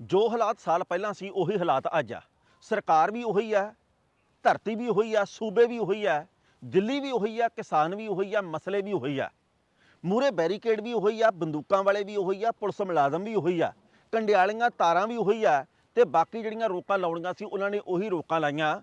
ਜੋ ਹਾਲਾਤ ਸਾਲ ਪਹਿਲਾਂ ਸੀ ਉਹੀ ਹਾਲਾਤ ਅੱਜ ਆ ਸਰਕਾਰ ਵੀ ਉਹੀ ਆ ਧਰਤੀ ਵੀ ਉਹੀ ਆ ਸੂਬੇ ਵੀ ਉਹੀ ਆ ਦਿੱਲੀ ਵੀ ਉਹੀ ਆ ਕਿਸਾਨ ਵੀ ਉਹੀ ਆ ਮਸਲੇ ਵੀ ਉਹੀ ਆ ਮੂਰੇ ਬੈਰੀਕੇਡ ਵੀ ਉਹੀ ਆ ਬੰਦੂਕਾਂ ਵਾਲੇ ਵੀ ਉਹੀ ਆ ਪੁਲਿਸ ਮੁਲਾਜ਼ਮ ਵੀ ਉਹੀ ਆ ਕੰਡਿਆਲੀਆਂ ਤਾਰਾਂ ਵੀ ਉਹੀ ਆ ਤੇ ਬਾਕੀ ਜਿਹੜੀਆਂ ਰੋਕਾਂ ਲਾਉਣੀਆਂ ਸੀ ਉਹਨਾਂ ਨੇ ਉਹੀ ਰੋਕਾਂ ਲਾਈਆਂ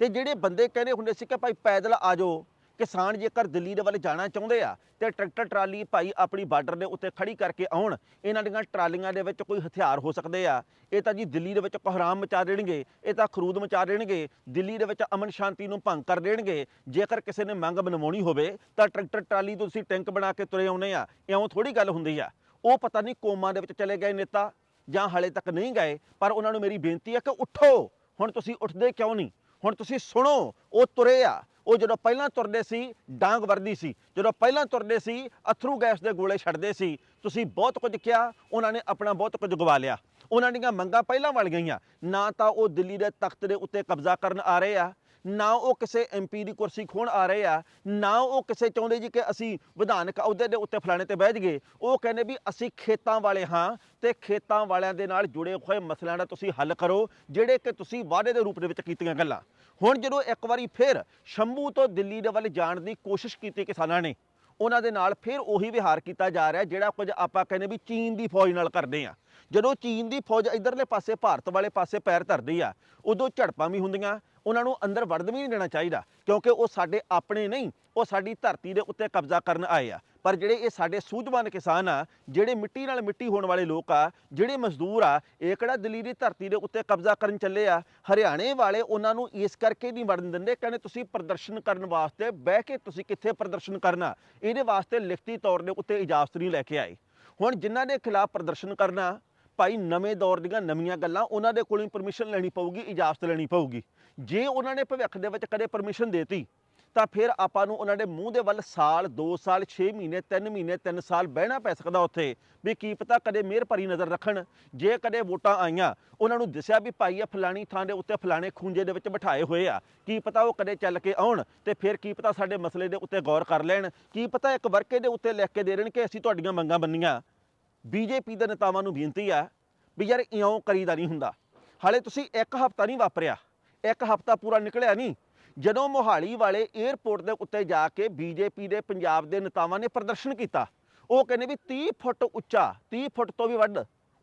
ਤੇ ਜਿਹੜੇ ਬੰਦੇ ਕਹਿੰਦੇ ਹੁੰਦੇ ਸੀ ਕਿ ਭਾਈ ਪੈਦਲ ਆ ਜਾਓ ਕਿਸਾਨ ਜੇਕਰ ਦਿੱਲੀ ਦੇ ਵੱਲ ਜਾਣਾ ਚਾਹੁੰਦੇ ਆ ਤੇ ਟਰੈਕਟਰ ਟਰਾਲੀ ਭਾਈ ਆਪਣੀ ਬਾਰਡਰ ਦੇ ਉੱਤੇ ਖੜੀ ਕਰਕੇ ਆਉਣ, ਇਹਨਾਂ ਦੀਆਂ ਟਰਾਲੀਆਂ ਦੇ ਵਿੱਚ ਕੋਈ ਹਥਿਆਰ ਹੋ ਸਕਦੇ ਆ। ਇਹ ਤਾਂ ਜੀ ਦਿੱਲੀ ਦੇ ਵਿੱਚ ਕੋਹਰਾਮ ਮਚਾ ਦੇਣਗੇ, ਇਹ ਤਾਂ ਖਰੂਦ ਮਚਾ ਦੇਣਗੇ, ਦਿੱਲੀ ਦੇ ਵਿੱਚ ਅਮਨ ਸ਼ਾਂਤੀ ਨੂੰ ਭੰਗ ਕਰ ਦੇਣਗੇ। ਜੇਕਰ ਕਿਸੇ ਨੇ ਮੰਗ ਬਣਵਾਉਣੀ ਹੋਵੇ, ਤਾਂ ਟਰੈਕਟਰ ਟਰਾਲੀ ਤੋਂ ਤੁਸੀਂ ਟੈਂਕ ਬਣਾ ਕੇ ਤੁਰੇ ਆਉਨੇ ਆ, ਇਉਂ ਥੋੜੀ ਗੱਲ ਹੁੰਦੀ ਆ। ਉਹ ਪਤਾ ਨਹੀਂ ਕੋਮਾਂ ਦੇ ਵਿੱਚ ਚਲੇ ਗਏ ਨੇਤਾ, ਜਾਂ ਹਾਲੇ ਤੱਕ ਨਹੀਂ ਗਏ, ਪਰ ਉਹਨਾਂ ਨੂੰ ਮੇਰੀ ਬੇਨਤੀ ਹੈ ਕਿ ਉੱਠੋ। ਹੁਣ ਤੁਸੀਂ ਉੱਠਦੇ ਕਿਉਂ ਨਹੀਂ? ਹੁਣ ਤੁਸੀਂ ਸੁਣੋ, ਉਹ ਤੁਰੇ ਆ। ਉਹ ਜਦੋਂ ਪਹਿਲਾਂ ਤੁਰਦੇ ਸੀ, ਡਾਂਗ ਵਰਦੀ ਸੀ। ਜਦੋਂ ਪਹਿਲਾਂ ਤੁਰਦੇ ਸੀ, ਅਥਰੂ ਗੈਸ ਦੇ ਗੋਲੇ ਛੱਡਦੇ ਸੀ। ਤੁਸੀਂ ਬਹੁਤ ਕੁਝ ਕਿਹਾ, ਉਹਨਾਂ ਨੇ ਆਪਣਾ ਬਹੁਤ ਕੁਝ ਗਵਾ ਲਿਆ। ਉਹਨਾਂ ਦੀਆਂ ਮੰਗਾਂ ਪਹਿਲਾਂ ਵਾਲੀਆਂ ਗਈਆਂ। ਨਾ ਤਾਂ ਉਹ ਦਿੱਲੀ ਦੇ ਤਖਤ ਦੇ ਉੱਤੇ ਕਬਜ਼ਾ ਕਰਨ ਆ ਰਹੇ ਆ। ਨਾ ਉਹ ਕਿਸੇ ਐਮਪੀ ਦੀ ਕੁਰਸੀ ਖੋਣ ਆ ਰਹੇ ਆ, ਨਾ ਉਹ ਕਿਸੇ ਚਾਹੁੰਦੇ ਜੀ ਕਿ ਅਸੀਂ ਵਿਧਾਨਕ ਅਹੁਦੇ ਦੇ ਉੱਤੇ ਫਲਾਣੇ ਤੇ ਬਹਿ ਜਾਈਏ। ਉਹ ਕਹਿੰਦੇ ਵੀ ਅਸੀਂ ਖੇਤਾਂ ਵਾਲੇ ਹਾਂ ਤੇ ਖੇਤਾਂ ਵਾਲਿਆਂ ਦੇ ਨਾਲ ਜੁੜੇ ਹੋਏ ਮਸਲਿਆਂ ਦਾ ਤੁਸੀਂ ਹੱਲ ਕਰੋ, ਜਿਹੜੇ ਕਿ ਤੁਸੀਂ ਵਾਅਦੇ ਦੇ ਰੂਪ ਦੇ ਵਿੱਚ ਕੀਤੀਆਂ ਗੱਲਾਂ। ਹੁਣ ਜਦੋਂ ਇੱਕ ਵਾਰੀ ਫਿਰ ਸ਼ੰਭੂ ਤੋਂ ਦਿੱਲੀ ਦੇ ਵੱਲ ਜਾਣ ਦੀ ਕੋਸ਼ਿਸ਼ ਕੀਤੀ ਕਿਸਾਨਾਂ ਨੇ, ਉਹਨਾਂ ਦੇ ਨਾਲ ਫਿਰ ਉਹੀ ਵਿਹਾਰ ਕੀਤਾ ਜਾ ਰਿਹਾ ਜਿਹੜਾ ਕੁਝ ਆਪਾਂ ਕਹਿੰਦੇ ਵੀ ਚੀਨ ਦੀ ਫੌਜ ਨਾਲ ਕਰਦੇ ਆ ਜਦੋਂ ਚੀਨ ਦੀ ਫੌਜ ਇਧਰਲੇ ਪਾਸੇ ਭਾਰਤ ਵਾਲੇ ਪਾਸੇ ਪੈਰ ਧਰਦੀ ਆ, ਉਦੋਂ ਝੜਪਾਂ ਵੀ ਹੁੰਦੀਆਂ ਉਹਨਾਂ ਨੂੰ ਅੰਦਰ ਵੜਨ ਵੀ ਨਹੀਂ ਦੇਣਾ ਚਾਹੀਦਾ, ਕਿਉਂਕਿ ਉਹ ਸਾਡੇ ਆਪਣੇ ਨਹੀਂ, ਉਹ ਸਾਡੀ ਧਰਤੀ ਦੇ ਉੱਤੇ ਕਬਜ਼ਾ ਕਰਨ ਆਏ ਆ। ਪਰ ਜਿਹੜੇ ਇਹ ਸਾਡੇ ਸੂਝਵਾਨ ਕਿਸਾਨ ਆ, ਜਿਹੜੇ ਮਿੱਟੀ ਨਾਲ ਮਿੱਟੀ ਹੋਣ ਵਾਲੇ ਲੋਕ ਆ, ਜਿਹੜੇ ਮਜ਼ਦੂਰ ਆ, ਇਹ ਕਿਹੜਾ ਦਿੱਲੀ ਦੀ ਧਰਤੀ ਦੇ ਉੱਤੇ ਕਬਜ਼ਾ ਕਰਨ ਚੱਲੇ ਆ? ਹਰਿਆਣੇ ਵਾਲੇ ਉਹਨਾਂ ਨੂੰ ਇਸ ਕਰਕੇ ਨਹੀਂ ਵੜਨ ਦਿੰਦੇ, ਕਹਿੰਦੇ ਤੁਸੀਂ ਪ੍ਰਦਰਸ਼ਨ ਕਰਨ ਵਾਸਤੇ ਬਹਿ ਕੇ ਤੁਸੀਂ ਕਿੱਥੇ ਪ੍ਰਦਰਸ਼ਨ ਕਰਨਾ? ਇਹਦੇ ਵਾਸਤੇ ਲਿਖਤੀ ਤੌਰ ਦੇ ਉੱਤੇ ਇਜਾਜ਼ਤ ਨਹੀਂ ਲੈ ਕੇ ਆਏ। ਹੁਣ ਜਿਨ੍ਹਾਂ ਦੇ ਖਿਲਾਫ ਪ੍ਰਦਰਸ਼ਨ ਕਰਨਾ ਭਾਈ ਨਵੇਂ ਦੌਰ ਦੀਆਂ ਨਵੀਆਂ ਗੱਲਾਂ ਉਹਨਾਂ ਦੇ ਕੋਲੋਂ ਪਰਮਿਸ਼ਨ ਲੈਣੀ ਪਊਗੀ, ਇਜਾਜ਼ਤ ਲੈਣੀ ਪਊਗੀ। ਜੇ ਉਹਨਾਂ ਨੇ ਭਵਿੱਖ ਦੇ ਵਿੱਚ ਕਦੇ ਪਰਮਿਸ਼ਨ ਦੇਤੀ, ਤਾਂ ਫਿਰ ਆਪਾਂ ਨੂੰ ਉਹਨਾਂ ਦੇ ਮੂੰਹ ਦੇ ਵੱਲ ਸਾਲ 2 ਸਾਲ 6 ਮਹੀਨੇ 3 ਮਹੀਨੇ 3 ਸਾਲ ਬਹਿਣਾ ਪੈ ਸਕਦਾ ਉੱਥੇ, ਵੀ ਕੀ ਪਤਾ ਕਦੇ ਮਿਹਰ ਭਰੀ ਨਜ਼ਰ ਰੱਖਣ। ਜੇ ਕਦੇ ਵੋਟਾਂ ਆਈਆਂ, ਉਹਨਾਂ ਨੂੰ ਦੱਸਿਆ ਵੀ ਭਾਈ ਆ ਫਲਾਣੀ ਥਾਂ ਦੇ ਉੱਤੇ ਫਲਾਣੇ ਖੂੰਜੇ ਦੇ ਵਿੱਚ ਬਿਠਾਏ ਹੋਏ ਆ। ਕੀ ਪਤਾ ਉਹ ਕਦੇ ਚੱਲ ਕੇ ਆਉਣ ਤੇ ਫਿਰ ਕੀ ਪਤਾ ਸਾਡੇ ਮਸਲੇ ਦੇ ਉੱਤੇ ਗੌਰ ਕਰ ਲੈਣ। ਕੀ ਪਤਾ ਇੱਕ ਵਰਕੇ ਦੇ ਉੱਤੇ ਲਿਖ ਕੇ ਦੇ ਦੇਣ ਕਿ ਅਸੀਂ ਤੁਹਾਡੀਆਂ ਮੰਗਾਂ ਬੰਨੀਆਂ ਬੀਜੇਪੀ ਦੇ ਨੇਤਾਵਾਂ ਨੂੰ ਬੇਨਤੀ ਆ ਵੀ ਯਾਰ ਇਉਂ ਕਰੀਦਾ ਨਹੀਂ ਹੁੰਦਾ। ਹਾਲੇ ਤੁਸੀਂ ਇੱਕ ਹਫ਼ਤਾ ਨਹੀਂ ਵਾਪਰਿਆ। ਇੱਕ ਹਫ਼ਤਾ ਪੂਰਾ ਨਿਕਲਿਆ ਨਹੀਂ। ਜਦੋਂ ਮੋਹਾਲੀ ਵਾਲੇ 에ਅਰਪੋਰਟ ਦੇ ਉੱਤੇ ਜਾ ਕੇ ਬੀਜੇਪੀ ਦੇ ਪੰਜਾਬ ਦੇ ਨੇਤਾਵਾਂ ਨੇ ਪ੍ਰਦਰਸ਼ਨ ਕੀਤਾ, ਉਹ ਕਹਿੰਦੇ ਵੀ 30 ਫੁੱਟ ਉੱਚਾ 30 ਫੁੱਟ ਤੋਂ ਵੀ ਵੱਧ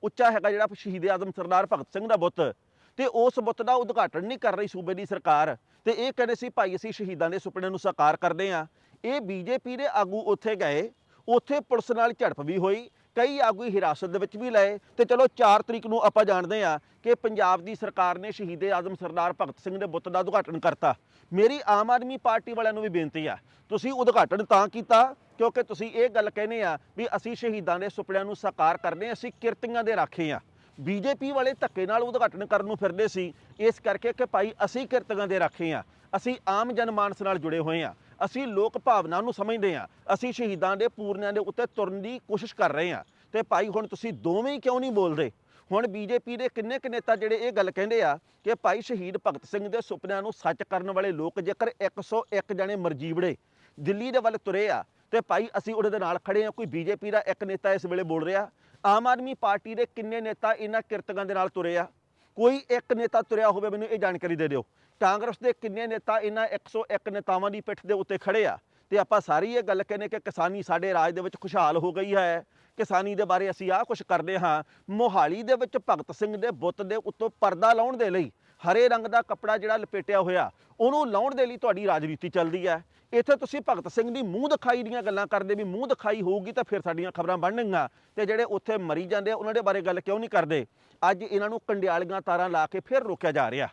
ਉੱਚਾ ਹੈਗਾ ਜਿਹੜਾ ਸ਼ਹੀਦ ਆਜ਼ਮ ਸਰਦਾਰ ਭਗਤ ਸਿੰਘ ਦਾ ਬੁੱਤ। ਤੇ ਉਸ ਬੁੱਤ ਦਾ ਉਦਘਾਟਨ ਨਹੀਂ ਕਰ ਰਹੀ ਸੂਬੇ ਦੀ ਸਰਕਾਰ। ਤੇ ਇਹ ਕਹਿੰਦੇ ਸੀ, ਭਾਈ, ਅਸੀਂ ਸ਼ਹੀਦਾਂ ਦੇ ਸੁਪਨੇ ਨੂੰ ਸਾਕਾਰ ਕਰਦੇ ਹਾਂ। ਇਹ ਬੀਜੇਪੀ ਦੇ ਆਗੂ ਉੱਥੇ ਗਏ। ਉੱਥੇ ਪੁਲਿਸ ਨਾਲ ਝੜਪ ਵੀ ਹੋਈ। ਕਈ ਆਗੂ ਹਿਰਾਸਤ ਦੇ ਵਿੱਚ ਵੀ ਲਏ ਤੇ ਚਲੋ 4 ਤਰੀਕ ਨੂੰ ਆਪਾਂ ਜਾਣਦੇ ਆ ਕਿ ਪੰਜਾਬ ਦੀ ਸਰਕਾਰ ਨੇ ਸ਼ਹੀਦੇ ਆਜ਼ਮ ਸਰਦਾਰ ਭਗਤ ਸਿੰਘ ਦੇ ਬੁੱਤ ਦਾ ਉਦਘਾਟਨ ਕਰਤਾ। ਮੇਰੀ ਆਮ ਆਦਮੀ ਪਾਰਟੀ ਵਾਲਿਆਂ ਨੂੰ ਵੀ ਬੇਨਤੀ ਆ, ਤੁਸੀਂ ਉਦਘਾਟਨ ਤਾਂ ਕੀਤਾ ਕਿਉਂਕਿ ਤੁਸੀਂ ਇਹ ਗੱਲ ਕਹਿੰਦੇ ਆ ਵੀ ਅਸੀਂ ਸ਼ਹੀਦਾਂ ਦੇ ਸੁਪਨਿਆਂ ਨੂੰ ਸਾਕਾਰ ਕਰਨੇ ਅਸੀਂ ਕਿਰਤੀਆਂ ਦੇ ਰਾਖੇ ਆ। ਬੀਜੇਪੀ ਵਾਲੇ ਧੱਕੇ ਨਾਲ ਉਦਘਾਟਨ ਕਰਨ ਨੂੰ ਫਿਰਦੇ ਸੀ, ਇਸ ਕਰਕੇ ਕਿ ਭਾਈ ਅਸੀਂ ਕਿਰਤੀਆਂ ਦੇ ਰਾਖੇ ਆ, ਅਸੀਂ ਆਮ ਜਨਮਾਨਸ ਨਾਲ ਜੁੜੇ ਹੋਏ ਆ। ਅਸੀਂ ਲੋਕ ਭਾਵਨਾ ਨੂੰ ਸਮਝਦੇ ਹਾਂ। ਅਸੀਂ ਸ਼ਹੀਦਾਂ ਦੇ ਪੂਰਨਿਆਂ ਦੇ ਉੱਤੇ ਤੁਰਨ ਦੀ ਕੋਸ਼ਿਸ਼ ਕਰ ਰਹੇ ਹਾਂ। ਤੇ ਭਾਈ, ਹੁਣ ਤੁਸੀਂ ਦੋਵੇਂ ਹੀ ਕਿਉਂ ਨਹੀਂ ਬੋਲਦੇ? ਹੁਣ ਬੀਜੇਪੀ ਦੇ ਕਿੰਨੇ ਕੁ ਨੇਤਾ ਜਿਹੜੇ ਇਹ ਗੱਲ ਕਹਿੰਦੇ ਆ ਕਿ ਭਾਈ, ਸ਼ਹੀਦ ਭਗਤ ਸਿੰਘ ਦੇ ਸੁਪਨਿਆਂ ਨੂੰ ਸੱਚ ਕਰਨ ਵਾਲੇ ਲੋਕ ਜੇਕਰ 101 ਜਣੇ ਮਰਜੀਵੜੇ ਦਿੱਲੀ ਦੇ ਵੱਲ ਤੁਰੇ ਆ, ਤੇ ਭਾਈ, ਅਸੀਂ ਉਹਦੇ ਦੇ ਨਾਲ ਖੜੇ ਆ ਕੋਈ ਬੀਜੇਪੀ ਦਾ ਇੱਕ ਨੇਤਾ ਇਸ ਵੇਲੇ ਬੋਲ ਰਿਹਾ। ਆਮ ਆਦਮੀ ਪਾਰਟੀ ਦੇ ਕਿੰਨੇ ਨੇਤਾ ਇਹਨਾਂ ਕਿਰਤਕਾਂ ਦੇ ਨਾਲ ਤੁਰੇ ਆ? ਕੋਈ ਇੱਕ ਨੇਤਾ ਤੁਰਿਆ ਹੋਵੇ, ਮੈਨੂੰ ਇਹ ਜਾਣਕਾਰੀ ਦੇ ਦਿਓ। ਕਾਂਗਰਸ ਦੇ ਕਿੰਨੇ ਨੇਤਾ ਇਹਨਾਂ 101 ਨੇਤਾਵਾਂ ਦੀ ਪਿੱਠ ਦੇ ਉੱਤੇ ਖੜੇ ਆ? ਤੇ ਆਪਾਂ ਸਾਰੀ ਇਹ ਗੱਲ ਕਹਿੰਦੇ ਕਿ ਕਿਸਾਨੀ ਸਾਡੇ ਰਾਜ ਦੇ ਵਿੱਚ ਖੁਸ਼ਹਾਲ ਹੋ ਗਈ ਹੈ। ਕਿਸਾਨੀ ਦੇ ਬਾਰੇ ਅਸੀਂ ਆਹ ਕੁਝ ਕਰਦੇ ਹਾਂ। ਮੋਹਾਲੀ ਦੇ ਵਿੱਚ ਭਗਤ ਸਿੰਘ ਦੇ ਬੁੱਤ ਦੇ ਉੱਤੋਂ ਪਰਦਾ ਲਾਉਣ ਦੇ ਲਈ ਹਰੇ ਰੰਗ ਦਾ ਕੱਪੜਾ ਜਿਹੜਾ ਲਪੇਟਿਆ ਹੋਇਆ, ਉਹਨੂੰ ਲਾਉਣ ਦੇ ਲਈ ਤੁਹਾਡੀ ਰਾਜਨੀਤੀ ਚੱਲਦੀ ਹੈ। ਇੱਥੇ ਤੁਸੀਂ ਭਗਤ ਸਿੰਘ ਦੀ ਮੂੰਹ ਦਿਖਾਈ ਦੀਆਂ ਗੱਲਾਂ ਕਰਦੇ ਵੀ ਮੂੰਹ ਦਿਖਾਈ ਹੋਊਗੀ ਤਾਂ ਫਿਰ ਸਾਡੀਆਂ ਖਬਰਾਂ ਬਣਨਗੀਆਂ। ਤੇ ਜਿਹੜੇ ਉੱਥੇ ਮਰੀ ਜਾਂਦੇ ਉਹਨਾਂ ਦੇ ਬਾਰੇ ਗੱਲ ਕਿਉਂ ਨਹੀਂ ਕਰਦੇ? ਅੱਜ ਇਹਨਾਂ ਨੂੰ ਕੰਡਿਆਲੀਆਂ ਤਾਰਾਂ ਲਾ ਕੇ ਫਿਰ ਰੋਕਿਆ ਜਾ ਰਿਹਾ।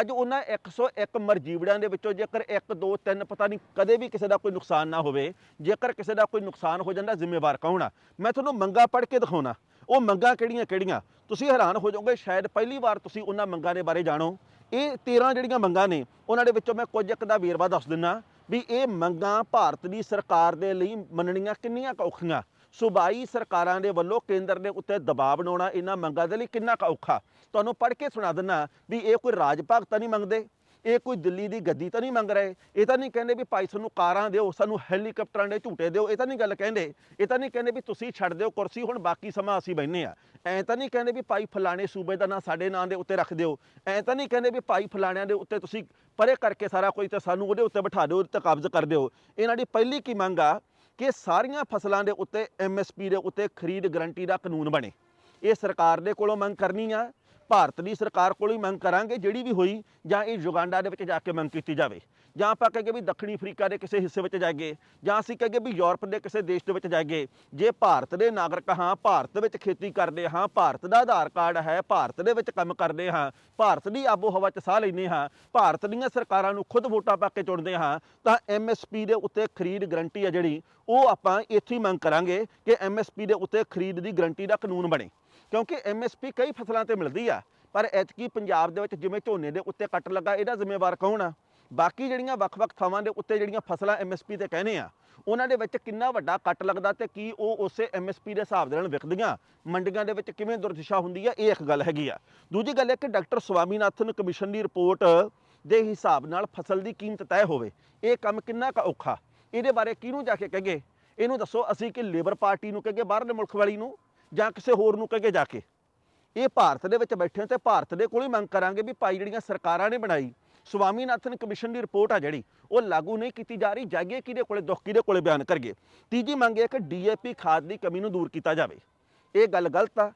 ਅੱਜ ਉਹਨਾਂ 101 ਮਰਜੀਵੜਿਆਂ ਦੇ ਵਿੱਚੋਂ ਜੇਕਰ 1 2 3 ਪਤਾ ਨਹੀਂ ਕਦੇ ਵੀ ਕਿਸੇ ਦਾ ਕੋਈ ਨੁਕਸਾਨ ਨਾ ਹੋਵੇ, ਜੇਕਰ ਕਿਸੇ ਦਾ ਕੋਈ ਨੁਕਸਾਨ ਹੋ ਜਾਂਦਾ, ਜ਼ਿੰਮੇਵਾਰ ਕੌਣ ਆ? ਮੈਂ ਤੁਹਾਨੂੰ ਮੰਗਾ ਪੜ੍ਹ ਕੇ ਦਿਖਾਉਣਾ। ਉਹ ਮੰਗਾ ਕਿਹੜੀਆਂ ਕਿਹੜੀਆਂ? ਤੁਸੀਂ ਹੈਰਾਨ ਹੋ ਜਾਓਗੇ, ਸ਼ਾਇਦ ਪਹਿਲੀ ਵਾਰ ਤੁਸੀਂ ਉਹਨਾਂ ਮੰਗਾਂ ਦੇ ਬਾਰੇ ਜਾਣੋ। ਇਹ 13 ਜਿਹੜੀਆਂ ਮੰਗਾਂ ਨੇ, ਉਹਨਾਂ ਦੇ ਵਿੱਚੋਂ ਮੈਂ ਕੁਝ ਇੱਕ ਦਾ ਵੇਰਵਾ ਦੱਸ ਦਿੰਨਾ ਵੀ ਇਹ ਮੰਗਾਂ ਭਾਰਤ ਦੀ ਸਰਕਾਰ ਦੇ ਲਈ ਮੰਨਣੀਆਂ ਕਿੰਨੀਆਂ ਕੁ ਔਖੀਆਂ? ਸੂਬਾਈ ਸਰਕਾਰਾਂ ਦੇ ਵੱਲੋਂ ਕੇਂਦਰ ਦੇ ਉੱਤੇ ਦਬਾਅ ਬਣਾਉਣਾ ਇਹਨਾਂ ਮੰਗਾਂ ਦੇ ਲਈ ਕਿੰਨਾ ਕੁ ਔਖਾ? ਤੁਹਾਨੂੰ ਪੜ੍ਹ ਕੇ ਸੁਣਾ ਦਿੰਨਾ ਵੀ ਇਹ ਕੋਈ ਰਾਜ ਭਾਗ ਤਾਂ ਨਹੀਂ ਮੰਗਦੇ, ਇਹ ਕੋਈ ਦਿੱਲੀ ਦੀ ਗੱਦੀ ਤਾਂ ਨਹੀਂ ਮੰਗ ਰਹੇ, ਇਹ ਤਾਂ ਨਹੀਂ ਕਹਿੰਦੇ ਵੀ ਭਾਈ ਸਾਨੂੰ ਕਾਰਾਂ ਦਿਓ, ਸਾਨੂੰ ਹੈਲੀਕਾਪਟਰਾਂ ਦੇ ਝੂਟੇ ਦਿਓ, ਇਹ ਤਾਂ ਨਹੀਂ ਗੱਲ ਕਹਿੰਦੇ, ਇਹ ਤਾਂ ਨਹੀਂ ਕਹਿੰਦੇ ਵੀ ਤੁਸੀਂ ਛੱਡ ਦਿਓ ਕੁਰਸੀ, ਹੁਣ ਬਾਕੀ ਸਮਾਂ ਅਸੀਂ ਬੈਠਨੇ ਆ ਐ ਤਾਂ ਨਹੀਂ ਕਹਿੰਦੇ ਵੀ ਭਾਈ ਫਲਾਣੇ ਸੂਬੇ ਦਾ ਨਾਂ ਸਾਡੇ ਨਾਂ ਦੇ ਉੱਤੇ ਰੱਖ ਦਿਓ, ਐ ਤਾਂ ਨਹੀਂ ਕਹਿੰਦੇ ਵੀ ਭਾਈ ਫਲਾਣਿਆਂ ਦੇ ਉੱਤੇ ਤੁਸੀਂ ਪਰੇ ਕਰਕੇ ਸਾਰਾ ਕੁਝ ਤੇ ਸਾਨੂੰ ਉਹਦੇ ਉੱਤੇ ਬਿਠਾ ਦਿਓ, ਉਹਦੇ ਤੇ ਕਬਜ਼ ਕਰ ਦਿਓ। ਇਹਨਾਂ ਦੀ ਪਹਿਲੀ ਕੀ ਮੰਗ ਆ ਕਿ ਸਾਰੀਆਂ ਫਸਲਾਂ ਦੇ ਉੱਤੇ ਐਮਐਸਪੀ ਦੇ ਉੱਤੇ ਖਰੀਦ ਗਰੰਟੀ ਦਾ ਕਾਨੂੰਨ ਬਣੇ। ਇਹ ਸਰਕਾਰ ਦੇ ਕੋਲੋਂ ਮੰਗ ਕਰਨੀ ਆ ਭਾਰਤ ਦੀ ਸਰਕਾਰ ਕੋਲ ਹੀ ਮੰਗ ਕਰਾਂਗੇ ਜਿਹੜੀ ਵੀ ਹੋਈ ਜਾਂ ਇਹ ਯੁਗਾਂਡਾ ਦੇ ਵਿੱਚ ਜਾ ਕੇ ਮੰਗ ਕੀਤੀ ਜਾਵੇ। ਜਾਂ ਆਪਾਂ ਕਹਗੇ ਵੀ ਦੱਖਣੀ ਅਫਰੀਕਾ ਦੇ ਕਿਸੇ ਹਿੱਸੇ ਵਿੱਚ ਜਾਈਏ, ਜਾਂ ਅਸੀਂ ਕਹਗੇ ਵੀ ਯੂਰਪ ਦੇ ਕਿਸੇ ਦੇਸ਼ ਦੇ ਵਿੱਚ ਜਾਈਏ, ਜੇ ਭਾਰਤ ਦੇ ਨਾਗਰਿਕ ਹਾਂ, ਭਾਰਤ ਵਿੱਚ ਖੇਤੀ ਕਰਦੇ ਹਾਂ, ਭਾਰਤ ਦਾ ਆਧਾਰ ਕਾਰਡ ਹੈ, ਭਾਰਤ ਦੇ ਵਿੱਚ ਕੰਮ ਕਰਦੇ ਹਾਂ, ਭਾਰਤ ਦੀ ਆਬੋ ਹਵਾ 'ਚ ਸਾਹ ਲੈਂਦੇ ਹਾਂ, ਭਾਰਤ ਦੀਆਂ ਸਰਕਾਰਾਂ ਨੂੰ ਖੁਦ ਵੋਟਾਂ ਪਾ ਕੇ ਚੁਣਦੇ ਹਾਂ, ਤਾਂ ਐਮਐਸਪੀ ਦੇ ਉੱਤੇ ਖਰੀਦ ਗਰੰਟੀ ਹੈ ਜਿਹੜੀ, ਉਹ ਆਪਾਂ ਇੱਥੇ ਹੀ ਮੰਗ ਕਰਾਂਗੇ ਕਿ ਐਮਐਸਪੀ ਦੇ ਉੱਤੇ ਖਰੀਦ ਦੀ ਗਰੰਟੀ ਦਾ ਕਾਨੂੰਨ ਬਣੇ। ਕਿਉਂਕਿ ਐਮਐਸਪੀ ਕਈ ਫਸਲਾਂ ਤੇ ਮਿਲਦੀ ਆ, ਪਰ ਐਤਕੀ ਪੰਜਾਬ ਦੇ ਵਿੱਚ ਜਿਵੇਂ ਝੋਨੇ ਦੇ ਉੱਤੇ ਕੱਟ ਲੱਗਾ, ਇਹਦਾ ਜ਼ਿੰਮੇਵਾਰ ਕੌਣ ਆ? ਬਾਕੀ ਜਿਹੜੀਆਂ ਵੱਖ-ਵੱਖ ਥਾਵਾਂ ਦੇ ਉੱਤੇ ਜਿਹੜੀਆਂ ਫਸਲਾਂ ਐਮਐਸਪੀ ਤੇ ਕਹਿੰਦੇ ਆ, ਉਹਨਾਂ ਦੇ ਵਿੱਚ ਕਿੰਨਾ ਵੱਡਾ ਕੱਟ ਲੱਗਦਾ ਤੇ ਕੀ ਉਹ ਉਸੇ ਐਮਐਸਪੀ ਦੇ ਹਿਸਾਬ ਦੇ ਨਾਲ ਵਿਕਦੀਆਂ? ਮੰਡੀਆਂ ਦੇ ਵਿੱਚ ਕਿਵੇਂ ਦੁਰਦਿਸ਼ਾ ਹੁੰਦੀ ਆ? ਇਹ ਇੱਕ ਗੱਲ ਹੈਗੀ ਆ। ਦੂਜੀ ਗੱਲ ਹੈ ਕਿ ਡਾਕਟਰ ਸਵਾਮੀਨਾਥਨ ਕਮਿਸ਼ਨ ਦੀ ਰਿਪੋਰਟ ਦੇ ਹਿਸਾਬ ਨਾਲ ਫਸਲ ਦੀ ਕੀਮਤ ਤੈਅ ਹੋਵੇ, ਇਹ ਕੰਮ ਕਿੰਨਾ ਕੁ ਔਖਾ? ਇਹਦੇ ਬਾਰੇ ਕਿਹਨੂੰ ਜਾ ਕੇ ਕਹਗੇ ਇਹਨੂੰ ਦੱਸੋ ਅਸੀਂ ਕਿ ਲੇਬਰ ਪਾਰਟੀ ਨੂੰ ਕਹਗੇ ਬਾਹਰਲੇ ਮੁਲਕ ਵਾਲੀ ਨੂੰ? ਜਾਂ ਕਿਸੇ ਹੋਰ ਨੂੰ ਕਹਗੇ ਜਾ ਕੇ। ਇਹ ਭਾਰਤ ਦੇ ਵਿੱਚ ਬੈਠੇ ਤੇ ਭਾਰਤ ਦੇ ਕੋਲ ਹੀ ਮੰਗ ਕਰਾਂਗੇ ਵੀ ਭਾਈ ਜਿਹੜੀਆਂ ਸਰਕਾਰਾਂ ਨੇ ਬਣਾਈ, ਸਵਾਮੀਨਾਥਨ ਕਮਿਸ਼ਨ ਦੀ ਰਿਪੋਰਟ ਆ ਜਿਹੜੀ, ਉਹ ਲਾਗੂ ਨਹੀਂ ਕੀਤੀ ਜਾ ਰਹੀ, ਜਾਈਏ ਕਿਹਦੇ ਕੋਲੇ, ਦੁੱਖ ਕਿਹਦੇ ਕੋਲੇ ਬਿਆਨ ਕਰੀਏ। ਤੀਜੀ ਮੰਗ ਇਹ ਕਿ ਡੀਏਪੀ ਖਾਦ ਦੀ ਕਮੀ ਨੂੰ ਦੂਰ ਕੀਤਾ ਜਾਵੇ। ਇਹ ਗੱਲ ਗਲਤ ਆ।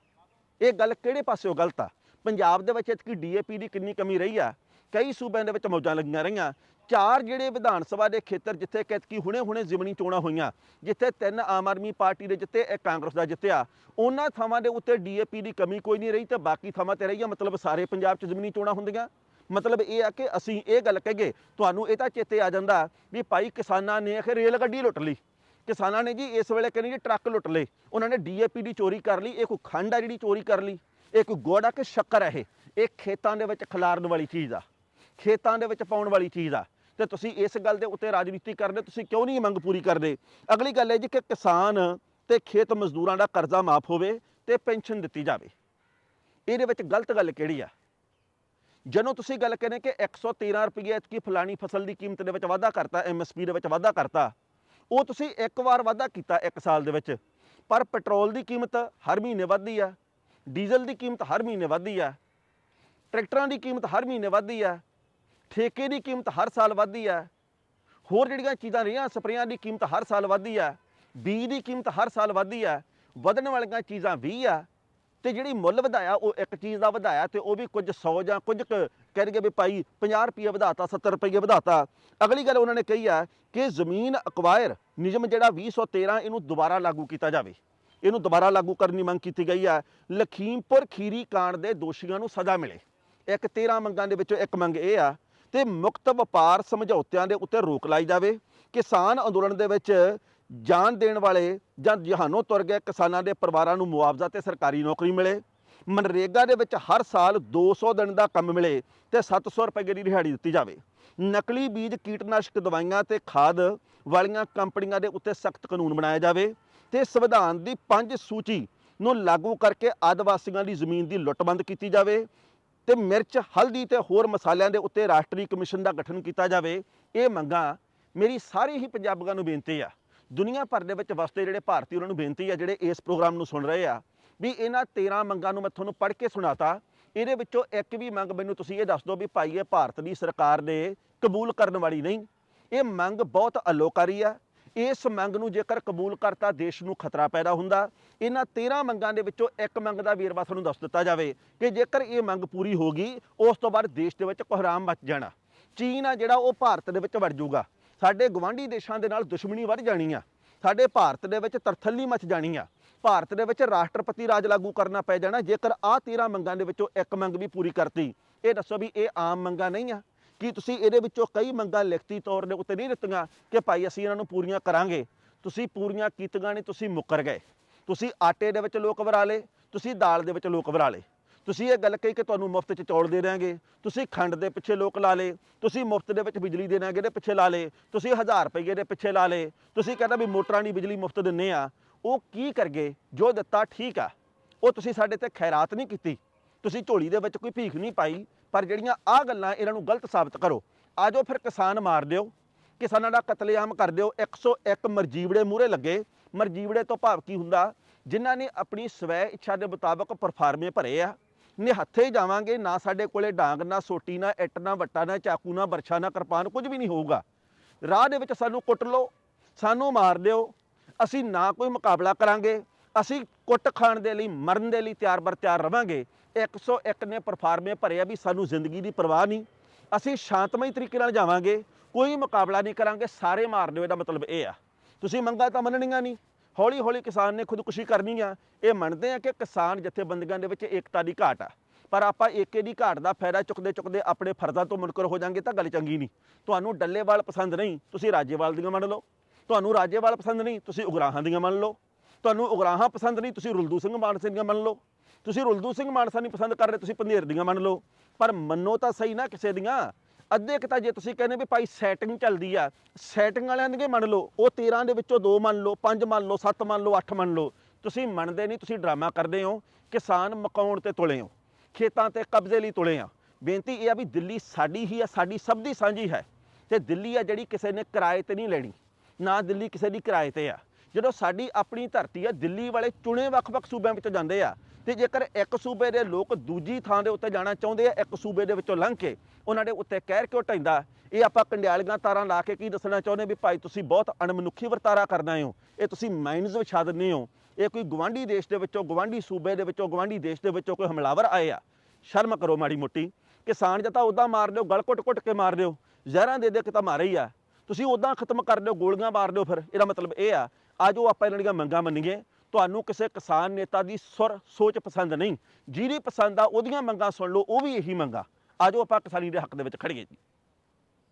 ਇਹ ਗੱਲ ਕਿਹੜੇ ਪਾਸਿਓਂ ਗਲਤ ਆ? ਪੰਜਾਬ ਦੇ ਵਿੱਚ ਇਤਕੀ ਡੀਏਪੀ ਦੀ ਕਿੰਨੀ ਕਮੀ ਰਹੀ ਆ? ਕਈ ਸੂਬਿਆਂ ਦੇ ਵਿੱਚ ਮੌਜਾਂ ਲੱਗੀਆਂ ਰਹੀਆਂ। ਚਾਰ ਜਿਹੜੇ ਵਿਧਾਨ ਸਭਾ ਦੇ ਖੇਤਰ ਜਿੱਥੇ ਕਿ ਹੁਣੇ-ਹੁਣੇ ਜ਼ਿਮਨੀ ਚੋਣਾਂ ਹੋਈਆਂ, ਜਿੱਥੇ ਤਿੰਨ ਆਮ ਆਦਮੀ ਪਾਰਟੀ ਦੇ ਜਿੱਤੇ, ਇੱਕ ਕਾਂਗਰਸ ਦਾ ਜਿੱਤਿਆ, ਉਹਨਾਂ ਥਾਵਾਂ ਦੇ ਉੱਤੇ ਡੀਏਪੀ ਦੀ ਕਮੀ ਕੋਈ ਨਹੀਂ ਰਹੀ ਤੇ ਬਾਕੀ ਥਾਵਾਂ ਤੇ ਰਹੀ ਆ ਮਤਲਬ ਸਾਰੇ ਪੰਜਾਬ 'ਚ ਜ਼ਿਮਨੀ ਚੋਣਾਂ ਹੁੰਦੀਆਂ। ਮਤਲਬ ਇਹ ਆ ਕਿ ਅਸੀਂ ਇਹ ਗੱਲ ਕਹੀਏ, ਤੁਹਾਨੂੰ ਇਹ ਤਾਂ ਚੇਤੇ ਆ ਜਾਂਦਾ ਵੀ ਭਾਈ ਕਿਸਾਨਾਂ ਨੇ ਆਖੇ ਰੇਲ ਗੱਡੀ ਲੁੱਟ ਲਈ। ਕਿਸਾਨਾਂ ਨੇ ਜੀ ਇਸ ਵੇਲੇ ਕਹਿੰਦੇ ਜੀ ਟਰੱਕ ਲੁੱਟ ਲਏ। ਉਹਨਾਂ ਨੇ ਡੀਏਪੀ ਦੀ ਚੋਰੀ ਕਰ ਲਈ ਇਹ ਕੋਈ ਖੰਡ ਆ ਜਿਹੜੀ ਚੋਰੀ ਕਰ ਲਈ ਇਹ ਕੋਈ ਗੋੜਾ ਕਿ ਸ਼ੱਕਰ ਹੈ ਇਹ ਖੇਤਾਂ ਦੇ ਵਿੱਚ ਖਿਲਾਰਨ ਵਾਲੀ ਚੀਜ਼ ਆ। ਖੇਤਾਂ ਦੇ ਵਿੱਚ ਪਾਉਣ ਵਾਲੀ ਚੀਜ਼ ਆ। ਤੇ ਤੁਸੀਂ ਇਸ ਗੱਲ ਦੇ ਉੱਤੇ ਰਾਜਨੀਤੀ ਕਰਦੇ, ਤੁਸੀਂ ਕਿਉਂ ਨਹੀਂ ਇਹ ਮੰਗ ਪੂਰੀ ਕਰਦੇ? ਅਗਲੀ ਗੱਲ ਹੈ ਜੀ ਕਿ ਕਿਸਾਨ ਤੇ ਖੇਤ ਮਜ਼ਦੂਰਾਂ ਦਾ ਕਰਜ਼ਾ ਮਾਫ ਹੋਵੇ ਤੇ ਪੈਨਸ਼ਨ ਦਿੱਤੀ ਜਾਵੇ। ਇਹਦੇ ਵਿੱਚ ਗਲਤ ਗੱਲ ਕਿਹੜੀ ਆ? ਜਦੋਂ ਤੁਸੀਂ ਗੱਲ ਕਹਿੰਦੇ ਕਿ 113 ਰੁਪਏ ਐਤਕੀ ਫਲਾਣੀ ਫਸਲ ਦੀ ਕੀਮਤ ਦੇ ਵਿੱਚ ਵਾਧਾ ਕਰਤਾ ਐਮਐਸਪੀ ਦੇ ਵਿੱਚ ਵਾਧਾ ਕਰਤਾ, ਉਹ ਤੁਸੀਂ ਇੱਕ ਵਾਰ ਵਾਧਾ ਕੀਤਾ ਇੱਕ ਸਾਲ ਦੇ ਵਿੱਚ, ਪਰ ਪੈਟਰੋਲ ਦੀ ਕੀਮਤ ਹਰ ਮਹੀਨੇ ਵੱਧਦੀ ਆ, ਡੀਜ਼ਲ ਦੀ ਕੀਮਤ ਹਰ ਮਹੀਨੇ ਵੱਧਦੀ ਆ, ਟਰੈਕਟਰਾਂ ਦੀ ਕੀਮਤ ਹਰ ਮਹੀਨੇ ਵੱਧਦੀ ਆ ਠੇਕੇ ਦੀ ਕੀਮਤ ਹਰ ਸਾਲ ਵੱਧਦੀ ਹੈ। ਹੋਰ ਜਿਹੜੀਆਂ ਚੀਜ਼ਾਂ ਰਹੀਆਂ, ਸਪਰੇਆਂ ਦੀ ਕੀਮਤ ਹਰ ਸਾਲ ਵੱਧਦੀ ਹੈ। ਬੀਜ ਦੀ ਕੀਮਤ ਹਰ ਸਾਲ ਵੱਧਦੀ ਹੈ। ਵਧਣ ਵਾਲੀਆਂ ਚੀਜ਼ਾਂ 20 ਆ ਤੇ ਜਿਹੜੀ ਮੁੱਲ ਵਧਾਇਆ, ਉਹ ਇੱਕ ਚੀਜ਼ ਦਾ ਵਧਾਇਆ ਤੇ ਉਹ ਵੀ ਕੁਝ 100 ਜਾਂ ਕੁਝ ਕੁ ਕਹਿਣਗੇ ਵੀ ਭਾਈ 50 ਰੁਪਏ ਵਧਾਤਾ 70 ਰੁਪਏ ਵਧਾਤਾ। ਅਗਲੀ ਗੱਲ ਉਹਨਾਂ ਨੇ ਕਹੀ ਆ ਕਿ ਜ਼ਮੀਨ ਅਕਵਾਇਰ ਨਿਯਮ ਜਿਹੜਾ 2013 ਇਹਨੂੰ ਦੁਬਾਰਾ ਲਾਗੂ ਕੀਤਾ ਜਾਵੇ। ਇਹਨੂੰ ਦੁਬਾਰਾ ਲਾਗੂ ਕਰਨ ਦੀ ਮੰਗ ਕੀਤੀ ਗਈ ਆ ਲਖੀਮਪੁਰ ਖੀਰੀ ਕਾਂਡ ਦੇ ਦੋਸ਼ੀਆਂ ਨੂੰ ਸਜ਼ਾ ਮਿਲੇ। ਇੱਕ 13 ਮੰਗਾਂ ਦੇ ਵਿੱਚੋਂ ਇੱਕ ਮੰਗ ਇਹ ਆ ਤੇ ਮੁਕਤ ਵਪਾਰ ਸਮਝੌਤਿਆਂ ਦੇ ਉੱਤੇ ਰੋਕ ਲਾਈ ਜਾਵੇ। ਕਿਸਾਨ ਅੰਦੋਲਨ ਦੇ ਵਿੱਚ ਜਾਨ ਦੇਣ ਵਾਲੇ ਜਾਂ ਜਹਾਨੋਂ ਤੁਰ ਗਏ ਕਿਸਾਨਾਂ ਦੇ ਪਰਿਵਾਰਾਂ ਨੂੰ ਮੁਆਵਜ਼ਾ ਤੇ ਸਰਕਾਰੀ ਨੌਕਰੀ ਮਿਲੇ। ਮਨਰੇਗਾ ਦੇ ਵਿੱਚ ਹਰ ਸਾਲ 200 ਦਿਨ ਦਾ ਕੰਮ ਮਿਲੇ ਤੇ 700 ਰੁਪਏ ਦੀ ਰਿਹਾੜੀ ਦਿੱਤੀ ਜਾਵੇ। ਨਕਲੀ ਬੀਜ, ਕੀਟਨਾਸ਼ਕ ਦਵਾਈਆਂ ਤੇ ਖਾਦ ਵਾਲੀਆਂ ਕੰਪਨੀਆਂ ਦੇ ਉੱਤੇ ਸਖਤ ਕਾਨੂੰਨ ਬਣਾਇਆ ਜਾਵੇ ਤੇ ਸੰਵਿਧਾਨ ਦੀ ਪੰਜ ਸੂਚੀ ਨੂੰ ਲਾਗੂ ਕਰਕੇ ਆਦਿਵਾਸੀਆਂ ਦੀ ਜ਼ਮੀਨ ਦੀ ਲੁੱਟਬੰਦ ਕੀਤੀ ਜਾਵੇ। ਤੇ ਮਿਰਚ, ਹਲਦੀ ਤੇ ਹੋਰ ਮਸਾਲਿਆਂ ਦੇ ਉੱਤੇ ਰਾਸ਼ਟਰੀ ਕਮਿਸ਼ਨ ਦਾ ਗਠਨ ਕੀਤਾ ਜਾਵੇ, ਇਹ ਮੰਗਾਂ ਮੇਰੀ ਸਾਰੇ ਹੀ ਪੰਜਾਬੀਆਂ ਨੂੰ ਬੇਨਤੀ ਆ। ਦੁਨੀਆ ਭਰ ਦੇ ਵਿੱਚ ਵਸਦੇ ਜਿਹੜੇ ਭਾਰਤੀ ਉਹਨਾਂ ਨੂੰ ਬੇਨਤੀ ਆ, ਜਿਹੜੇ ਇਸ ਪ੍ਰੋਗਰਾਮ ਨੂੰ ਸੁਣ ਰਹੇ ਆ, ਵੀ ਇਹਨਾਂ 13 ਮੰਗਾਂ ਨੂੰ ਮੈਂ ਤੁਹਾਨੂੰ ਪੜ੍ਹ ਕੇ ਸੁਣਾਤਾ। ਇਹਦੇ ਵਿੱਚੋਂ ਇੱਕ ਵੀ ਮੰਗ ਮੈਨੂੰ ਤੁਸੀਂ ਇਹ ਦੱਸ ਦਿਓ ਵੀ ਭਾਈ, ਇਹ ਭਾਰਤ ਦੀ ਸਰਕਾਰ ਨੇ ਕਬੂਲ ਕਰਨ ਵਾਲੀ ਨਹੀਂ। ਇਹ ਮੰਗ ਬਹੁਤ ਅਲੋਕਾਰੀ ਆ ਇਸ ਮੰਗ ਨੂੰ ਜੇਕਰ ਕਬੂਲ ਕਰਤਾ ਦੇਸ਼ ਨੂੰ ਖਤਰਾ ਪੈਦਾ ਹੁੰਦਾ, ਇਹਨਾਂ 13 ਮੰਗਾਂ ਦੇ ਵਿੱਚੋਂ ਇੱਕ ਮੰਗ ਦਾ ਵੇਰਵਾ ਤੁਹਾਨੂੰ ਦੱਸ ਦਿੱਤਾ ਜਾਵੇ ਕਿ ਜੇਕਰ ਇਹ ਮੰਗ ਪੂਰੀ ਹੋ ਗਈ, ਉਸ ਤੋਂ ਬਾਅਦ ਦੇਸ਼ ਦੇ ਵਿੱਚ ਕੋਹਰਾਮ ਮਚ ਜਾਣਾ। ਚੀਨ ਆ ਜਿਹੜਾ ਉਹ ਭਾਰਤ ਦੇ ਵਿੱਚ ਵੜ ਜਾਊਗਾ। ਸਾਡੇ ਗਵਾਂਢੀ ਦੇਸ਼ਾਂ ਦੇ ਨਾਲ ਦੁਸ਼ਮਣੀ ਵੱਧ ਜਾਣੀ ਆ। ਸਾਡੇ ਭਾਰਤ ਦੇ ਵਿੱਚ ਤਰਥੱਲੀ ਮਚ ਜਾਣੀ ਆ। ਭਾਰਤ ਦੇ ਵਿੱਚ ਰਾਸ਼ਟਰਪਤੀ ਰਾਜ ਲਾਗੂ ਕਰਨਾ ਪੈ ਜਾਣਾ, ਜੇਕਰ ਆਹ 13 ਮੰਗਾਂ ਦੇ ਵਿੱਚੋਂ ਇੱਕ ਮੰਗ ਵੀ ਪੂਰੀ ਕਰਤੀ। ਇਹ ਦੱਸੋ ਵੀ ਇਹ ਆਮ ਮੰਗਾਂ ਨਹੀਂ ਆ। ਕੀ ਤੁਸੀਂ ਇਹਦੇ ਵਿੱਚੋਂ ਕਈ ਮੰਗਾਂ ਲਿਖਤੀ ਤੌਰ ਦੇ ਉੱਤੇ ਨਹੀਂ ਦਿੱਤੀਆਂ ਕਿ ਭਾਈ ਅਸੀਂ ਇਹਨਾਂ ਨੂੰ ਪੂਰੀਆਂ ਕਰਾਂਗੇ। ਤੁਸੀਂ ਪੂਰੀਆਂ ਕੀਤੀਆਂ ਨਹੀਂ, ਤੁਸੀਂ ਮੁੱਕਰ ਗਏ। ਤੁਸੀਂ ਆਟੇ ਦੇ ਵਿੱਚ ਲੋਕ ਵਰਾ ਲਏ, ਤੁਸੀਂ ਦਾਲ ਦੇ ਵਿੱਚ ਲੋਕ ਵਰਾ ਲਏ। ਤੁਸੀਂ ਇਹ ਗੱਲ ਕਹੀ ਕਿ ਤੁਹਾਨੂੰ ਮੁਫਤ 'ਚ ਚੌਲ ਦੇ ਦਿਆਂਗੇ। ਤੁਸੀਂ ਖੰਡ ਦੇ ਪਿੱਛੇ ਲੋਕ ਲਾ ਲਏ। ਤੁਸੀਂ ਮੁਫਤ ਦੇ ਵਿੱਚ ਬਿਜਲੀ ਦੇ ਦਿਆਂਗੇ ਦੇ ਪਿੱਛੇ ਲਾ ਲਏ। ਤੁਸੀਂ 1000 ਰੁਪਏ ਦੇ ਪਿੱਛੇ ਲਾ ਲਏ। ਤੁਸੀਂ ਕਹਿੰਦਾ ਵੀ ਮੋਟਰਾਂ ਦੀ ਬਿਜਲੀ ਮੁਫਤ ਦਿੰਨੇ ਆ। ਉਹ ਕੀ ਕਰਗੇ? ਜੋ ਦਿੱਤਾ ਠੀਕ ਆ। ਉਹ ਤੁਸੀਂ ਸਾਡੇ ਤੇ ਖੈਰਾਤ ਨਹੀਂ ਕੀਤੀ। ਤੁਸੀਂ ਝੋਲੀ ਦੇ ਵਿੱਚ ਕੋਈ ਭੀਖ ਨਹੀਂ ਪਾਈ। ਪਰ ਜਿਹੜੀਆਂ ਆ ਗੱਲਾਂ ਇਹਨਾਂ ਨੂੰ ਗਲਤ ਸਾਬਤ ਕਰੋ ਆਜੋ ਫਿਰ ਕਿਸਾਨ ਮਾਰ ਦਿਓ, ਕਿਸਾਨਾਂ ਦਾ ਕਤਲੇਆਮ ਕਰ ਦਿਓ 101 ਮਰਜੀਵੜੇ ਮੂਰੇ ਲੱਗੇ। ਮਰਜੀਵੜੇ ਤੋਂ ਭਾਵ ਕੀ ਹੁੰਦਾ? ਜਿਨ੍ਹਾਂ ਨੇ ਆਪਣੀ ਸਵੈ ਇੱਛਾ ਦੇ ਮੁਤਾਬਕ ਪਰਫਾਰਮੇ ਭਰੇ ਆ। ਨਿਹੱਥੇ ਜਾਵਾਂਗੇ, ਨਾ ਸਾਡੇ ਕੋਲੇ ਡਾਂਗ, ਨਾ ਸੋਟੀ, ਨਾ ਇੱਟ, ਨਾ ਵੱਟਾ, ਨਾ ਚਾਕੂ, ਨਾ ਬਰਛਾ, ਨਾ ਕਿਰਪਾਨ, ਕੁਝ ਵੀ ਨਹੀਂ ਹੋਊਗਾ। ਰਾਹ ਦੇ ਵਿੱਚ ਸਾਨੂੰ ਕੁੱਟ ਲਓ, ਸਾਨੂੰ ਮਾਰ ਦਿਓ। ਅਸੀਂ ਨਾ ਕੋਈ ਮੁਕਾਬਲਾ ਕਰਾਂਗੇ। ਅਸੀਂ ਕੁੱਟ ਖਾਣ ਦੇ ਲਈ, ਮਰਨ ਦੇ ਲਈ ਤਿਆਰ ਬਰ ਤਿਆਰ ਰਵਾਂਗੇ। 101 ਨੇ ਪਰਫਾਰਮੇ ਭਰੇ ਆ ਵੀ ਸਾਨੂੰ ਜ਼ਿੰਦਗੀ ਦੀ ਪਰਵਾਹ ਨਹੀਂ। ਅਸੀਂ ਸ਼ਾਂਤਮਈ ਤਰੀਕੇ ਨਾਲ ਜਾਵਾਂਗੇ, ਕੋਈ ਮੁਕਾਬਲਾ ਨਹੀਂ ਕਰਾਂਗੇ, ਸਾਰੇ ਮਾਰ ਦਿਓ ਇਹਦਾ ਮਤਲਬ ਇਹ ਆ। ਤੁਸੀਂ ਮੰਗਾਂ ਤਾਂ ਮੰਨਣੀਆਂ ਨਹੀਂ। ਹੌਲੀ ਹੌਲੀ ਕਿਸਾਨ ਨੇ ਖੁਦਕੁਸ਼ੀ ਕਰਨੀ ਆ। ਇਹ ਮੰਨਦੇ ਆ ਕਿ ਕਿਸਾਨ ਜਥੇਬੰਦੀਆਂ ਦੇ ਵਿੱਚ ਏਕਤਾ ਦੀ ਘਾਟ ਆ। ਪਰ ਆਪਾਂ ਏਕੇ ਦੀ ਘਾਟ ਦਾ ਫਾਇਦਾ ਚੁੱਕਦੇ ਚੁੱਕਦੇ ਆਪਣੇ ਫਰਜ਼ਾਂ ਤੋਂ ਮੁਨਕਰ ਹੋ ਜਾਾਂਗੇ ਤਾਂ ਗੱਲ ਚੰਗੀ ਨਹੀਂ। ਤੁਹਾਨੂੰ ਡੱਲੇਵਾਲ ਪਸੰਦ ਨਹੀਂ, ਤੁਸੀਂ ਰਾਜੇਵਾਲ ਦੀਆਂ ਮੰਨ ਲਓ। ਤੁਹਾਨੂੰ ਰਾਜੇਵਾਲ ਪਸੰਦ ਨਹੀਂ, ਤੁਸੀਂ ਉਗਰਾਹਾਂ ਦੀਆਂ ਮੰਨ ਲਓ। ਤੁਹਾਨੂੰ ਉਗਰਾਹਾਂ ਪਸੰਦ ਨਹੀਂ, ਤੁਸੀਂ ਰੁਲਦੂ ਸਿੰਘ ਮਾਨਸੇ ਦੀਆਂ ਮੰਨ ਲਓ। ਤੁਸੀਂ ਰੁਲਦੂ ਸਿੰਘ ਮਾਨਸਾ ਨਹੀਂ ਪਸੰਦ ਕਰ ਰਹੇ, ਤੁਸੀਂ ਪੰਧੇਰ ਦੀਆਂ ਮੰਨ ਲਓ। ਪਰ ਮੰਨੋ ਤਾਂ ਸਹੀ ਨਾ ਕਿਸੇ ਦੀਆਂ। ਅੱਧੇ ਕੁ ਤਾਂ ਜੇ ਤੁਸੀਂ ਕਹਿੰਦੇ ਵੀ ਭਾਈ ਸੈਟਿੰਗ ਚੱਲਦੀ ਆ ਸੈਟਿੰਗ ਵਾਲਿਆਂ ਦੀਆਂ ਮੰਨ ਲਓ, ਉਹ 13 ਦੇ ਵਿੱਚੋਂ 2 ਮੰਨ ਲਓ 5 ਮੰਨ ਲਓ 7 ਮੰਨ ਲਓ 8 ਮੰਨ ਲਓ। ਤੁਸੀਂ ਮੰਨਦੇ ਨਹੀਂ, ਤੁਸੀਂ ਡਰਾਮਾ ਕਰਦੇ ਹੋ, ਕਿਸਾਨ ਮਕਾਉਣ ਤੇ ਤੁਲੇ ਹੋ, ਖੇਤਾਂ ਤੇ ਕਬਜ਼ੇ ਲਈ ਤੁਲੇ ਆ। ਬੇਨਤੀ ਇਹ ਆ ਵੀ ਦਿੱਲੀ ਸਾਡੀ ਹੀ ਆ, ਸਾਡੀ ਸਭ ਦੀ ਸਾਂਝੀ ਹੈ। ਤੇ ਦਿੱਲੀ ਆ ਜਿਹੜੀ ਕਿਸੇ ਨੇ ਕਿਰਾਏ ਤੇ ਨਹੀਂ ਲੈਣੀ, ਨਾ ਦਿੱਲੀ ਕਿਸੇ ਦੀ ਕਿਰਾਏ ਤੇ ਆ। ਜਦੋਂ ਸਾਡੀ ਆਪਣੀ ਧਰਤੀ ਆ, ਦਿੱਲੀ ਵਾਲੇ ਚੁਣੇ ਵੱਖ-ਵੱਖ ਸੂਬਿਆਂ ਵਿੱਚੋਂ ਜਾਂਦੇ ਆ, ਤੇ ਜੇਕਰ ਇੱਕ ਸੂਬੇ ਦੇ ਲੋਕ ਦੂਜੀ ਥਾਂ ਦੇ ਉੱਤੇ ਜਾਣਾ ਚਾਹੁੰਦੇ ਆ, ਇੱਕ ਸੂਬੇ ਦੇ ਵਿੱਚੋਂ ਲੰਘ ਕੇ ਉਹਨਾਂ ਦੇ ਉੱਤੇ ਕਹਿਰ ਕਿਉਂ ਢੈਂਦਾ ਇਹ ਆਪਾਂ ਕੰਡਿਆਲੀਆਂ ਤਾਰਾਂ ਲਾ ਕੇ ਕੀ ਦੱਸਣਾ ਚਾਹੁੰਦੇ ਵੀ ਭਾਈ ਤੁਸੀਂ ਬਹੁਤ ਅਣਮਨੁੱਖੀ ਵਰਤਾਰਾ ਕਰਨਾ ਹੋ। ਇਹ ਤੁਸੀਂ ਮਾਈਨਸ ਵਿਛਾ ਦਿੰਦੇ ਹੋ। ਇਹ ਕੋਈ ਗਵਾਂਢੀ ਦੇਸ਼ ਦੇ ਵਿੱਚੋਂ ਗਵਾਂਢੀ ਸੂਬੇ ਦੇ ਵਿੱਚੋਂ ਗਵਾਂਢੀ ਦੇਸ਼ ਦੇ ਵਿੱਚੋਂ ਕੋਈ ਹਮਲਾਵਰ ਆਏ ਆ। ਸ਼ਰਮ ਕਰੋ ਮਾੜੀ ਮੋਟੀ। ਕਿਸਾਨ ਜਾਂ ਤਾਂ ਉਦਾਂ ਮਾਰ ਦਿਓ, ਗਲ ਘੁੱਟ-ਘੁੱਟ ਕੇ ਮਾਰ ਦਿਓ। ਜ਼ਹਿਰਾਂ ਦੇ ਦੇ ਕੇ ਤਾਂ ਮਾਰੇ ਹੀ ਆ। ਤੁਸੀਂ ਉਦਾਂ ਖਤਮ ਕਰ ਦਿਓ, ਗੋਲੀਆਂ ਮਾਰ ਦਿਓ ਫਿਰ। ਇਹਦਾ ਮਤਲਬ ਇਹ ਆ ਆਜੋ ਆਪਾਂ ਇਹਨਾਂ ਦੀਆਂ ਮੰਗਾਂ ਮੰਨੀਏ, ਤੁਹਾਨੂੰ ਕਿਸੇ ਕਿਸਾਨ ਨੇਤਾ ਦੀ ਸੁਰ, ਸੋਚ ਪਸੰਦ ਨਹੀਂ। ਜਿਹਦੀ ਪਸੰਦ ਆ, ਉਹਦੀਆਂ ਮੰਗਾਂ ਸੁਣ ਲਓ, ਉਹ ਵੀ ਇਹੀ ਮੰਗਾ। ਆਜੋ ਆਪਾਂ ਕਿਸਾਨੀ ਦੇ ਹੱਕ ਦੇ ਵਿੱਚ ਖੜੀਏ ਜੀ।